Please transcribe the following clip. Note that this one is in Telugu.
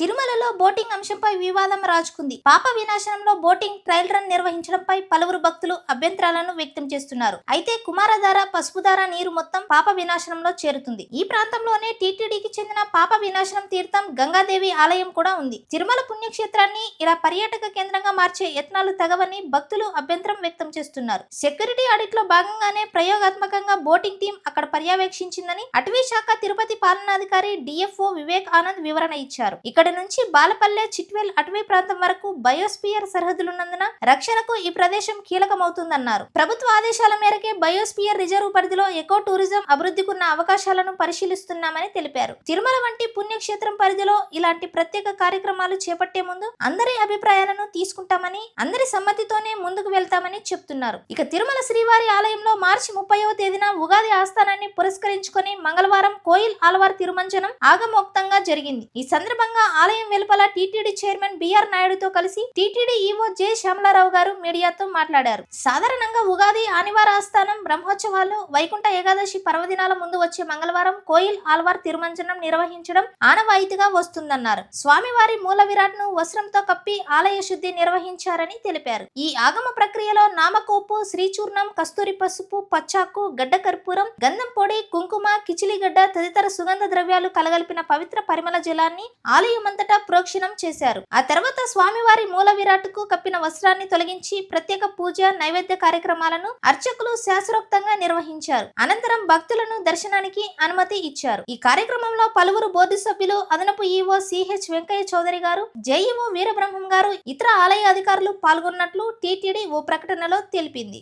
తిరుమలలో బోటింగ్ అంశంపై వివాదం రాజుకుంది. పాప వినాశనంలో బోటింగ్ ట్రయల్ రన్ నిర్వహించడంపై పలువురు భక్తులు అభ్యంతరాలను వ్యక్తం చేస్తున్నారు. అయితే కుమారధార పసుపుధార నీరు మొత్తం పాప వినాశనంలో చేరుతుంది. ఈ ప్రాంతంలోనే టీటీడీకి చెందిన పాప వినాశనం తీర్థం గంగాదేవి ఆలయం కూడా ఉంది. తిరుమల పుణ్యక్షేత్రాన్ని ఇలా పర్యాటక కేంద్రంగా మార్చే యత్నాలు తగవని భక్తులు అభ్యంతరం వ్యక్తం చేస్తున్నారు. సెక్యూరిటీ ఆడిట్లో భాగంగానే ప్రయోగాత్మకంగా బోటింగ్ టీం అక్కడ పర్యవేక్షించిందని అటవీ శాఖ తిరుపతి పాలనాధికారి డిఎఫ్ఓ వివేక్ ఆనంద్ వివరణ ఇచ్చారు. ఇక్కడ ఇక్కడ నుంచి బాలపల్లె చిట్వేల్ అటవీ ప్రాంతం వరకు బయోస్పియర్ సరిహద్దులున్నందున రక్షణకు ఈ ప్రదేశం కీలకమవుతుందన్నారు. ప్రభుత్వ ఆదేశాల మేరకే బయోస్పియర్ రిజర్వ్ పరిధిలో ఎకో టూరిజం అభివృద్ధికున్న అవకాశాలను పరిశీలిస్తున్నామని తెలిపారు. తిరుమల వంటి పుణ్యక్షేత్రం పరిధిలో ఇలాంటి ప్రత్యేక కార్యక్రమాలు చేపట్టే ముందు అందరి అభిప్రాయాలను తీసుకుంటామని అందరి సమ్మతితోనే ముందుకు వెళ్తామని చెప్తున్నారు. ఇక తిరుమల శ్రీవారి ఆలయంలో మార్చి ముప్పైవ తేదీన ఉగాది ఆస్థానాన్ని పురస్కరించుకొని మంగళవారం కోయిల్ ఆలవార్ తిరుమంజనం ఆగమోక్తంగా జరిగింది. ఈ సందర్భంగా ఆలయం వెలుపల టీటీడీ చైర్మన్ బిఆర్ నాయుడుతో కలిసి టీటీడీ ఈవో జె శ్యామలారావు గారు మీడియాతో మాట్లాడారు. సాధారణంగా ఉగాది ఆనివార ఆస్థానం బ్రహ్మోత్సవాలు వైకుంఠ ఏకాదశి పర్వదినాల ముందు వచ్చే మంగళవారం కోయిల్ ఆల్వార్ తిరుమంజనం నిర్వహించడం ఆనవాయితీగా వస్తుందన్నారు. స్వామివారి మూల విరాట్ను వస్త్రంతో కప్పి ఆలయ శుద్ధి నిర్వహించారని తెలిపారు. ఈ ఆగమ ప్రక్రియలో నామకోపు శ్రీచూర్ణం కస్తూరి పసుపు పచ్చాకు గడ్డ కర్పూరం గంధం పొడి కుంకుమ కిచిలిగడ్డ తదితర సుగంధ ద్రవ్యాలు కలగలిపిన పవిత్ర పరిమళ జలాన్ని ఆలయం ఆలయమంతటా ప్రోక్షణం చేశారు. ఆ తర్వాత స్వామివారి మూల విరాట్కు కప్పిన వస్త్రాన్ని తొలగించి ప్రత్యేక పూజ నైవేద్య కార్యక్రమాలను అర్చకులు శాస్త్రోక్తంగా నిర్వహించారు. అనంతరం భక్తులను దర్శనానికి అనుమతి ఇచ్చారు. ఈ కార్యక్రమంలో పలువురు బోర్డు సభ్యులు అదనపు ఈవో సిహెచ్ వెంకయ్య చౌదరి గారు జేఈఓ వీరబ్రహ్మం గారు ఇతర ఆలయ అధికారులు పాల్గొన్నట్లు టీటీడీ ఓ ప్రకటనలో తెలిపింది.